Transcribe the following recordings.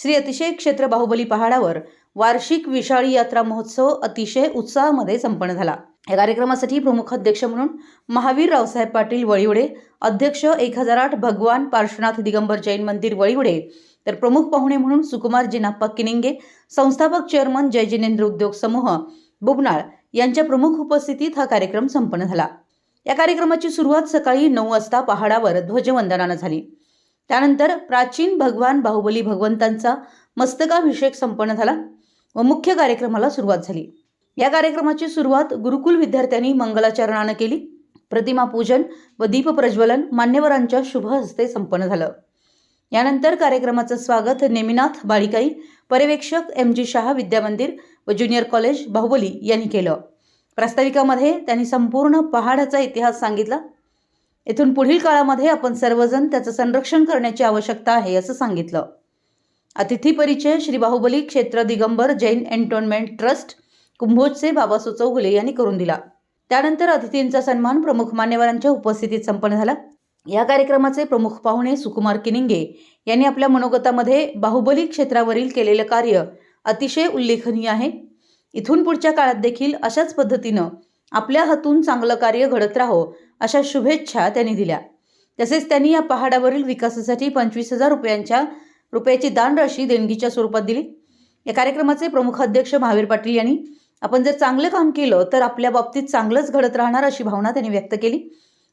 श्री अतिशय क्षेत्र बाहुबली पहाडावर वार्षिक विशाळी यात्रा महोत्सव अतिशय उत्साहामध्ये संपन्न झाला. या कार्यक्रमासाठी प्रमुख अध्यक्ष म्हणून महावीर रावसाहेब पाटील वळीवडे अध्यक्ष एक हजार आठ भगवान पार्श्वनाथ दिगंबर जैन मंदिर वळीवडे तर प्रमुख पाहुणे म्हणून सुकुमार जिनाप्पा किनिंगे संस्थापक चेअरमन जय जिनेंद्र उद्योग समूह बुबनाळ यांच्या प्रमुख उपस्थितीत हा कार्यक्रम संपन्न झाला. या कार्यक्रमाची सुरुवात सकाळी नऊ वाजता पहाडावर ध्वजवंदनानं झाली. त्यानंतर प्राचीन भगवान बाहुबली भगवंतांचा मस्तकाभिषेक संपन्न झाला व मुख्य कार्यक्रमाला सुरुवात झाली. या कार्यक्रमाची सुरुवात गुरुकुल विद्यार्थ्यांनी मंगलाचरणानं केली. प्रतिमा पूजन व दीप प्रज्वलन मान्यवरांच्या शुभ हस्ते संपन्न झालं. यानंतर कार्यक्रमाचं स्वागत नेमिनाथ बाळिकाई पर्यवेक्षक एम जी शहा विद्यामंदिर व ज्युनियर कॉलेज बाहुबली यांनी केलं. प्रास्ताविकामध्ये त्यांनी संपूर्ण पहाडाचा इतिहास सांगितला. येथून पुढील काळामध्ये आपण सर्वजण त्याचं संरक्षण करण्याची आवश्यकता आहे असं सांगितलं. अतिथी परिचय श्री बाहुबली क्षेत्र दिगंबर जैन एन्टोनमेंट ट्रस्ट कुंभोजचे बाबा सुचौगुले यांनी करून दिला. त्यानंतर अतिथींचा सन्मान प्रमुख मान्यवरांच्या उपस्थितीत संपन्न झाला. या कार्यक्रमाचे प्रमुख पाहुणे सुकुमार किनिंगे यांनी आपल्या मनोगतामध्ये बाहुबली क्षेत्रावरील केलेलं कार्य अतिशय उल्लेखनीय आहे. इथून पुढच्या काळात देखील अशाच पद्धतीनं आपल्या हातून चांगलं कार्य घडत राहो अशा शुभेच्छा त्यांनी दिल्या. तसेच त्यांनी या पहाडावरील विकासासाठी पंचवीस हजार रुपयांच्या रुपयाची दानराशी देणगीच्या स्वरूपात दिली. या कार्यक्रमाचे प्रमुख अध्यक्ष महावीर पाटील यांनी आपण जर चांगलं काम केलं तर आपल्या बाबतीत चांगलंच घडत राहणार अशी भावना त्यांनी व्यक्त केली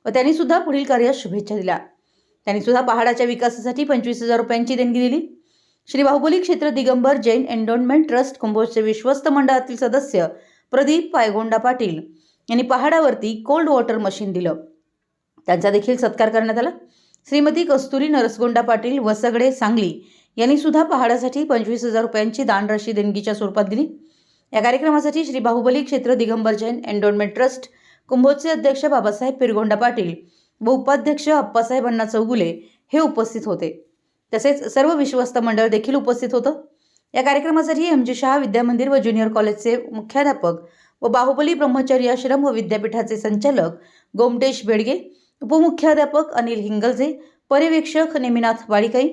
व त्यांनी सुद्धा पुढील कार्यास शुभेच्छा दिल्या. त्यांनी सुद्धा पहाडाच्या विकासासाठी पंचवीस हजार रुपयांची देणगी दिली. श्री बाहुबली क्षेत्र दिगंबर जैन एन्डॉनमेंट ट्रस्ट कुंभोजचे विश्वस्त मंडळातील सदस्य प्रदीप पायगोंडा पाटील यांनी पहाडावरती कोल्ड वॉटर मशीन दिलं. त्यांचा देखील सत्कार करण्यात आला. श्रीमती कस्तुरी नरसगोंडा पाटील वसगडे सांगली यांनी सुद्धा पहाडासाठी पंचवीस हजार रुपयांची दानराशी देणगीच्या स्वरूपात दिली. या कार्यक्रमासाठी श्री बाहुबली क्षेत्र दिगंबर जैन एन्डोनमेंट ट्रस्ट कुंभोजचे अध्यक्ष बाबासाहेब पिरगोंडा पाटील व उपाध्यक्ष अप्पासाहेब अण्णा चौगुले हे उपस्थित होते. तसेच सर्व विश्वस्त मंडळ देखील उपस्थित होतं. या कार्यक्रमासाठी एम जी शाह विद्यामंदिर व ज्युनियर कॉलेजचे मुख्याध्यापक व बाहुबली ब्रह्मचर्य आश्रम व विद्यापीठाचे संचालक गोमटेश बेडगे उपमुख्याध्यापक अनिल हिंगलजे पर्यवेक्षक नेमिनाथ वाळिकाई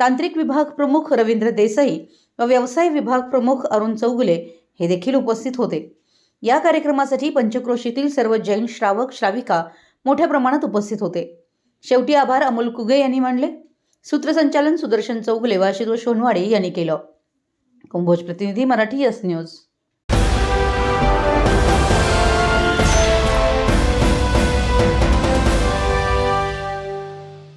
तांत्रिक विभाग प्रमुख रवींद्र देसाई व व्यवसाय विभाग प्रमुख अरुण चौगुले हे देखील उपस्थित होते. या कार्यक्रमासाठी पंचक्रोशीतील सर्व जैन श्रावक श्राविका मोठ्या प्रमाणात उपस्थित होते. शेवटी आभार अमोल कुगे यांनी मांडले सूत्रसंचालन सुदर्शन चौगुले व आशुतोष सोनवाडे यांनी केलं. कुंभोज प्रतिनिधी मराठी यस न्यूज